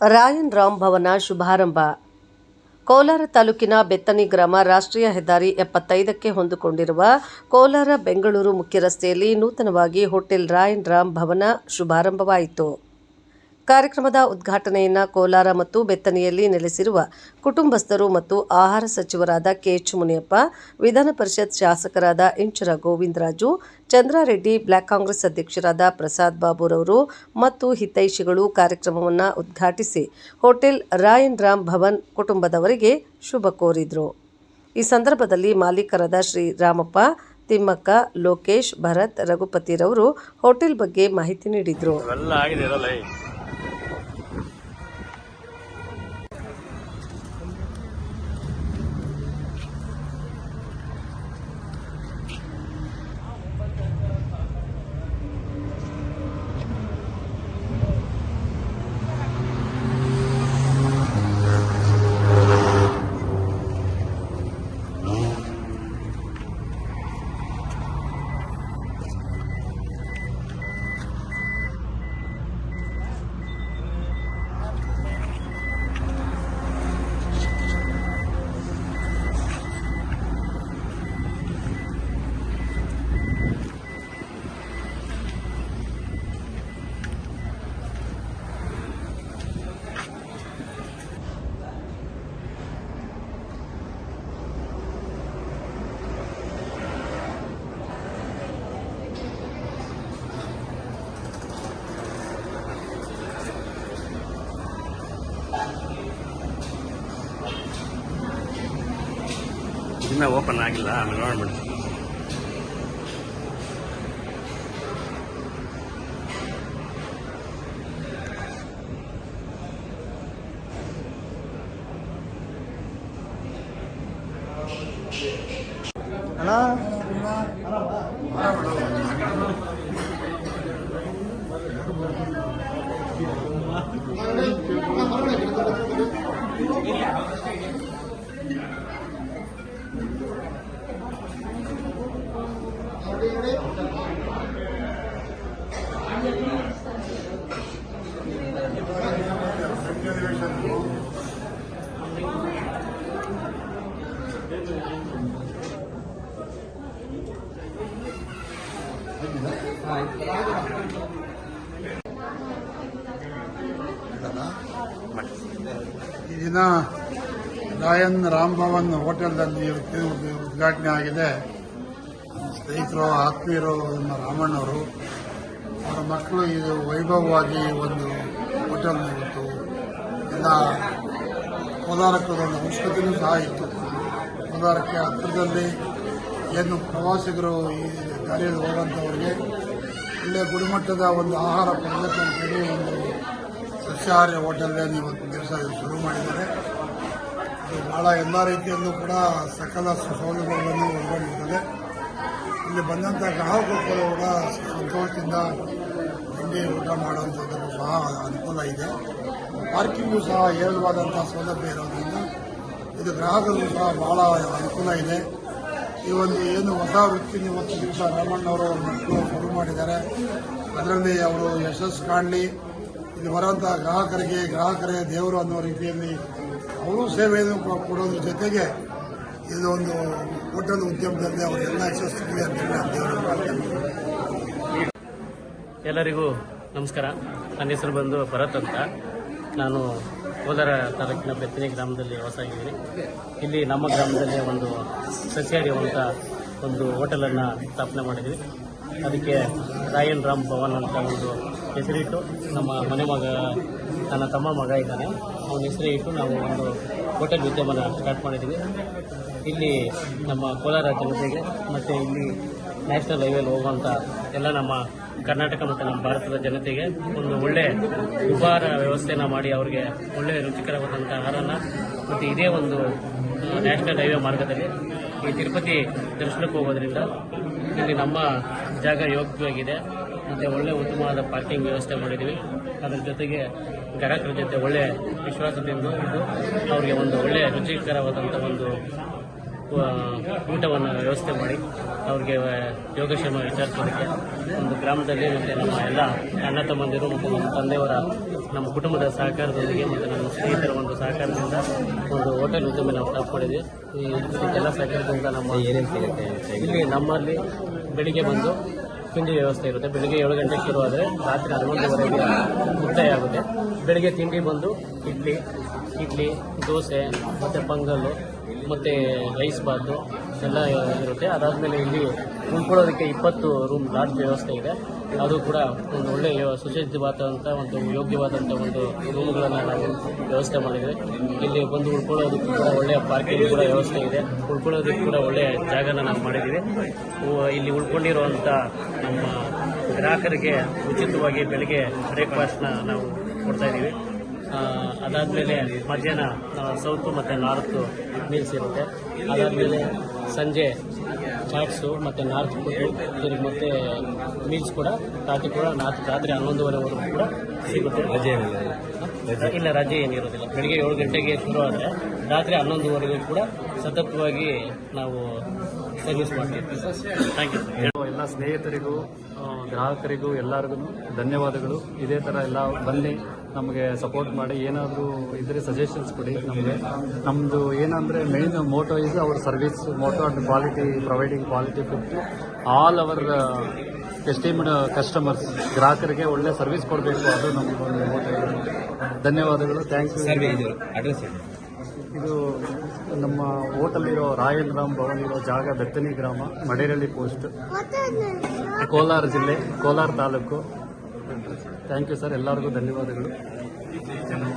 ರಾಯನ್ ರಾಮ್ ಭವನ ಶುಭಾರಂಭ. ಕೋಲಾರ ತಾಲೂಕಿನ ಬೆತ್ತನಿ ಗ್ರಾಮ ರಾಷ್ಟ್ರೀಯ ಹೆದ್ದಾರಿ ಎಪ್ಪತ್ತೈದಕ್ಕೆ ಹೊಂದಿಕೊಂಡಿರುವ ಕೋಲಾರ ಬೆಂಗಳೂರು ಮುಖ್ಯ ರಸ್ತೆಯಲ್ಲಿ ನೂತನವಾಗಿ ಹೋಟೆಲ್ ರಾಯನ್ ರಾಮ್ ಭವನ ಶುಭಾರಂಭವಾಯಿತು. ಕಾರ್ಯಕ್ರಮದ ಉದ್ಘಾಟನೆಯನ್ನು ಕೋಲಾರ ಮತ್ತು ಬೆತ್ತನಿಯಲ್ಲಿ ನೆಲೆಸಿರುವ ಕುಟುಂಬಸ್ಥರು ಮತ್ತು ಆಹಾರ ಸಚಿವರಾದ ಕೆಎಚ್ ಮುನಿಯಪ್ಪ, ವಿಧಾನ ಪರಿಷತ್ ಶಾಸಕರಾದ ಇಂಚರ ಗೋವಿಂದರಾಜು ಚಂದ್ರಾರೆಡ್ಡಿ ಬ್ಲಾಕ್ ಕಾಂಗ್ರೆಸ್ ಅಧ್ಯಕ್ಷರಾದ ಪ್ರಸಾದ್ ಬಾಬುರವರು ಮತ್ತು ಹಿತೈಷಿಗಳು ಕಾರ್ಯಕ್ರಮವನ್ನು ಉದ್ಘಾಟಿಸಿ ಹೋಟೆಲ್ ರಾಯನ್ ರಾಮ್ ಭವನ್ ಕುಟುಂಬದವರಿಗೆ ಶುಭ ಕೋರಿದರು. ಈ ಸಂದರ್ಭದಲ್ಲಿ ಮಾಲೀಕರಾದ ಶ್ರೀ ರಾಮಪ್ಪ, ತಿಮ್ಮಕ್ಕ, ಲೋಕೇಶ್, ಭರತ್, ರಘುಪತಿರವರು ಹೋಟೆಲ್ ಬಗ್ಗೆ ಮಾಹಿತಿ ನೀಡಿದರು. ಇನ್ನ ಓಪನ್ ಆಗಿಲ್ಲ ಆಮೇಲೆ ನೋಡ್ಬಿಡಿ ಈ ದಿನ ರಾಯನ್ ರಾಮ್ಭವನ್ ಹೋಟೆಲ್ನಲ್ಲಿ ಉದ್ಘಾಟನೆ ಆಗಿದೆ. ಸ್ನೇಹಿತರು ಆತ್ಮೀಯರು ನಮ್ಮ ರಾಮಣ್ಣವರು, ಅವರ ಮಕ್ಕಳು ಇದು ವೈಭವವಾಗಿ ಒಂದು ಹೋಟೆಲ್ ಇವತ್ತು ಎಲ್ಲ ಕೋಲಾರಕ್ಕೆ ಒಂದು ಅವಶ್ಯಕತೆಯೂ ಸಹ ಇತ್ತು. ಕೋಲಾರಕ್ಕೆ ಹತ್ತಿರದಲ್ಲಿ ಏನು ಪ್ರವಾಸಿಗರು ಈ ಗಾಡಿಯಲ್ಲಿ ಹೋಗುವಂಥವ್ರಿಗೆ ಒಳ್ಳೆಯ ಗುಣಮಟ್ಟದ ಒಂದು ಆಹಾರ ಕೊಡಬೇಕು ಅಂತೇಳಿ ಒಂದು ಸಸ್ಯಾಹಾರಿ ಹೋಟೆಲ್ನಲ್ಲಿ ಇವತ್ತು ದಿವಸ ಶುರು ಮಾಡಿದ್ದಾರೆ ಇದು ಬಹಳ ಎಲ್ಲ ರೀತಿಯಲ್ಲೂ ಕೂಡ ಸಕಲ ಸೌಲಭ್ಯಗಳನ್ನು ಒಳಗೊಂಡಿರ್ತದೆ ಇಲ್ಲಿ ಬಂದಂಥ ಗ್ರಾಹಕರು ಕೂಡ ಸಂತೋಷದಿಂದ ತಿಂಡಿ ಊಟ ಮಾಡುವಂಥದ್ದು ಸಹ ಅನುಕೂಲ ಇದೆ. ಪಾರ್ಕಿಂಗು ಸಹ ಹೇರಳವಾದಂಥ ಸೌಲಭ್ಯ ಇರೋದ್ರಿಂದ ಇದು ಗ್ರಾಹಕರಿಗೂ ಸಹ ಬಹಳ ಅನುಕೂಲ ಇದೆ. ಈ ಒಂದು ಏನು ಹೊಸ ವೃತ್ತಿ ಇವತ್ತು ದಿವಸ ರಾಮಣ್ಣವರು ಮಕ್ಕಳು ಶುರು ಮಾಡಿದ್ದಾರೆ. ಅದರಲ್ಲಿ ಅವರು ಯಶಸ್ಸು ಕಾಣಲಿ. ಇಲ್ಲಿ ಬರುವಂತಹ ಗ್ರಾಹಕರಿಗೆ, ಗ್ರಾಹಕರೇ ದೇವರು ಅನ್ನೋ ರೀತಿಯಲ್ಲಿ ಅವರು ಸೇವೆಯನ್ನು ಕೊಡೋದ್ರ ಜೊತೆಗೆ ಇದು ಒಂದು ಹೋಟೆಲ್ ಉದ್ಯಮದಲ್ಲಿ ಅವರೆಲ್ಲ ಯಶಸ್ಸಿಗೆ ಅಂತ ಎಲ್ಲರಿಗೂ ನಮಸ್ಕಾರ. ನನ್ನ ಹೆಸರು ಬಂದು ಭರತ್ ಅಂತ. ನಾನು ಕೋಲಾರ ತಾಲೂಕಿನ ಬೆತ್ತನೆ ಗ್ರಾಮದಲ್ಲಿ ವಾಸ ಆಗಿದ್ದೀನಿ. ಇಲ್ಲಿ ನಮ್ಮ ಗ್ರಾಮದಲ್ಲಿ ಒಂದು ಸಸ್ಯಾಹಾರಿ ಅಂತ ಒಂದು ಹೋಟೆಲನ್ನು ಸ್ಥಾಪನೆ ಮಾಡಿದ್ವಿ. ಅದಕ್ಕೆ ರಾಯನ್ ರಾಮ್ ಭವನ್ ಅಂತ ಒಂದು ಹೆಸರಿಟ್ಟು ನಮ್ಮ ಮನೆ ಮಗ, ನನ್ನ ತಮ್ಮ ಮಗ ಇದ್ದಾನೆ. ಅವನ ಹೆಸರು ಇಟ್ಟು ನಾವು ಒಂದು ಹೋಟೆಲ್ ಉದ್ಯಮನ ಸ್ಟಾರ್ಟ್ ಮಾಡಿದ್ದೀವಿ. ಇಲ್ಲಿ ನಮ್ಮ ಕೋಲಾರ ಜನತೆಗೆ ಮತ್ತು ಇಲ್ಲಿ ನ್ಯಾಷನಲ್ ಹೈವೇಲಿ ಹೋಗುವಂಥ ಎಲ್ಲ ನಮ್ಮ ಕರ್ನಾಟಕ ಮತ್ತು ನಮ್ಮ ಭಾರತದ ಜನತೆಗೆ ಒಂದು ಒಳ್ಳೆ ಉಪಹಾರ ವ್ಯವಸ್ಥೆನ ಮಾಡಿ ಅವರಿಗೆ ಒಳ್ಳೆ ರುಚಿಕರವಾದಂಥ ಆಹಾರನ ಮತ್ತು ಇದೇ ಒಂದು ನ್ಯಾಷನಲ್ ಹೈವೇ ಮಾರ್ಗದಲ್ಲಿ ಈ ತಿರುಪತಿ ದರ್ಶನಕ್ಕೆ ಹೋಗೋದ್ರಿಂದ ಇಲ್ಲಿ ನಮ್ಮ ಜಾಗ ಯೋಗ್ಯವಾಗಿದೆ. ಮತ್ತು ಒಳ್ಳೆ ಉತ್ತಮವಾದ ಪಾರ್ಕಿಂಗ್ ವ್ಯವಸ್ಥೆ ಮಾಡಿದ್ದೀವಿ. ಅದರ ಜೊತೆಗೆ ಗ್ರಾಹಕರ ಜೊತೆ ಒಳ್ಳೆ ವಿಶ್ವಾಸದಿಂದ ಇದ್ದು ಅವರಿಗೆ ಒಂದು ಒಳ್ಳೆ ರುಚಿಕರವಾದಂಥ ಒಂದು ಊಟವನ್ನು ವ್ಯವಸ್ಥೆ ಮಾಡಿ ಅವ್ರಿಗೆ ಯೋಗಕ್ಷೇಮ ವಿಚಾರಿಸೋದಕ್ಕೆ ಒಂದು ಗ್ರಾಮದಲ್ಲಿ ಮತ್ತು ನಮ್ಮ ಎಲ್ಲ ಅಣ್ಣ ತಮ್ಮಂದಿರು ಮತ್ತು ನಮ್ಮ ತಂದೆಯವರ ನಮ್ಮ ಕುಟುಂಬದ ಸಹಕಾರದೊಂದಿಗೆ ಮತ್ತು ನಮ್ಮ ಸ್ನೇಹಿತರ ಒಂದು ಸಹಕಾರದಿಂದ ಒಂದು ಹೋಟೆಲ್ ಉದ್ಯಮ ನಾವು ಈ ಇದಕ್ಕೆಲ್ಲ ಸಹಕಾರದಿಂದ ನಮ್ಮ ಇಲ್ಲಿ ನಮ್ಮಲ್ಲಿ ಬೆಳಿಗ್ಗೆ ಬಂದು ತಿಂಡಿ ವ್ಯವಸ್ಥೆ ಇರುತ್ತೆ. ಬೆಳಿಗ್ಗೆ ಏಳು ಗಂಟೆಗೆ ಶುರು ಆದರೆ ರಾತ್ರಿ ಹನ್ನೊಂದುವರೆಗೆ ಮುಕ್ತಾಯ ಆಗುತ್ತೆ. ಬೆಳಿಗ್ಗೆ ತಿಂಡಿ ಬಂದು ಇಡ್ಲಿ ಇಡ್ಲಿ, ದೋಸೆ, ಮತ್ತು ಪೊಂಗಲ್ಲು, ಮತ್ತು ರೈಸ್ ಬಾತು, ಎಲ್ಲ ಇರುತ್ತೆ. ಅದಾದಮೇಲೆ ಇಲ್ಲಿ ಉಳ್ಕೊಳ್ಳೋದಕ್ಕೆ ಇಪ್ಪತ್ತು ರೂಮ್ ಲಾಡ್ಜ್ ವ್ಯವಸ್ಥೆ ಇದೆ. ಅದು ಕೂಡ ಒಂದು ಒಳ್ಳೆಯ ಸುಸಜ್ಜಿತವಾದಂಥ ಒಂದು ಯೋಗ್ಯವಾದಂಥ ಒಂದು ರೂಮ್ಗಳನ್ನು ನಾವು ವ್ಯವಸ್ಥೆ ಮಾಡಿದ್ವಿ. ಇಲ್ಲಿ ಬಂದು ಉಳ್ಕೊಳ್ಳೋದಕ್ಕೂ ಕೂಡ ಒಳ್ಳೆಯ ಪಾರ್ಕಿಂಗ್ ಕೂಡ ವ್ಯವಸ್ಥೆ ಇದೆ. ಉಳ್ಕೊಳ್ಳೋದಕ್ಕೆ ಕೂಡ ಒಳ್ಳೆಯ ಜಾಗನ ನಾವು ಮಾಡಿದ್ದೀವಿ. ಇಲ್ಲಿ ಉಳ್ಕೊಂಡಿರುವಂಥ ನಮ್ಮ ಗ್ರಾಹಕರಿಗೆ ಉಚಿತವಾಗಿ ಬೆಳಗ್ಗೆ ಬ್ರೇಕ್ಫಾಸ್ಟ್ನ ನಾವು ಕೊಡ್ತಾ ಇದ್ದೀವಿ. ಅದಾದಮೇಲೆ ಮಧ್ಯಾಹ್ನ ಸೌತು ಮತ್ತು ನಾರ್ತು ಮೀಲ್ಸ್ ಇರುತ್ತೆ. ಅದಾದಮೇಲೆ ಸಂಜೆ ಚಾಟ್ಸು ಮತ್ತು ನಾರ್ತ್ ಫುಡ್ಡು ಇದ್ರಿಗೆ ಮತ್ತೆ ಮೀಲ್ಸ್ ಕೂಡ ರಾತ್ರಿ ಕೂಡ ನಾಲ್ಕು ರಾತ್ರಿ ಹನ್ನೊಂದುವರೆವರೆಗೂ ಕೂಡ ಸಿಗುತ್ತೆ. ರಜೆ ಇಲ್ಲ ರಜೆ ಏನಿರೋದಿಲ್ಲ. ಬೆಳಿಗ್ಗೆ ಏಳು ಗಂಟೆಗೆ ಶುರು ಆದರೆ ರಾತ್ರಿ ಹನ್ನೊಂದುವರೆಗೂ ಕೂಡ ಸತತವಾಗಿ ನಾವು ಸರ್ವಿಸ್ ಮಾಡ್ತೀವಿ. ಥ್ಯಾಂಕ್ ಯು ಎಲ್ಲ ಸ್ನೇಹಿತರಿಗೂ ಗ್ರಾಹಕರಿಗೂ ಎಲ್ಲರಿಗೂ ಧನ್ಯವಾದಗಳು. ಇದೇ ಥರ ಎಲ್ಲ ಬನ್ನಿ. ನಮಗೆ ಸಪೋರ್ಟ್ ಮಾಡಿ ಏನಾದರೂ ಇದ್ರೆ ಸಜೆಷನ್ಸ್ ಕೊಡಿ ನಮಗೆ. ನಮ್ಮದು ಏನಂದರೆ ಮೇನ್ ಮೋಟೋ ಇಸ್ ಅವ್ರ service motto and quality providing quality food all our esteemed customers ಗ್ರಾಹಕರಿಗೆ ಒಳ್ಳೆ ಸರ್ವಿಸ್ ಕೊಡಬೇಕು ಅದು ನಮ್ಮ ಮೋಟೋ ಧನ್ಯವಾದಗಳು. ಥ್ಯಾಂಕ್ ಯು ಅಡ್ರೆಸ್ ಇದು ನಮ್ಮ ಹೋಟೆಲ್ ಇರೋ ರಾಯಲ್ ರಾಮ್ ಭವನ್ ಇರೋ ಜಾಗ ಬೆತ್ತನಿ ಗ್ರಾಮ ಮಡೇರಳ್ಳಿ ಪೋಸ್ಟ್ ಕೋಲಾರ ಜಿಲ್ಲೆ Kolar taluk. Thank you sir ಎಲ್ಲರಿಗೂ ಧನ್ಯವಾದಗಳು.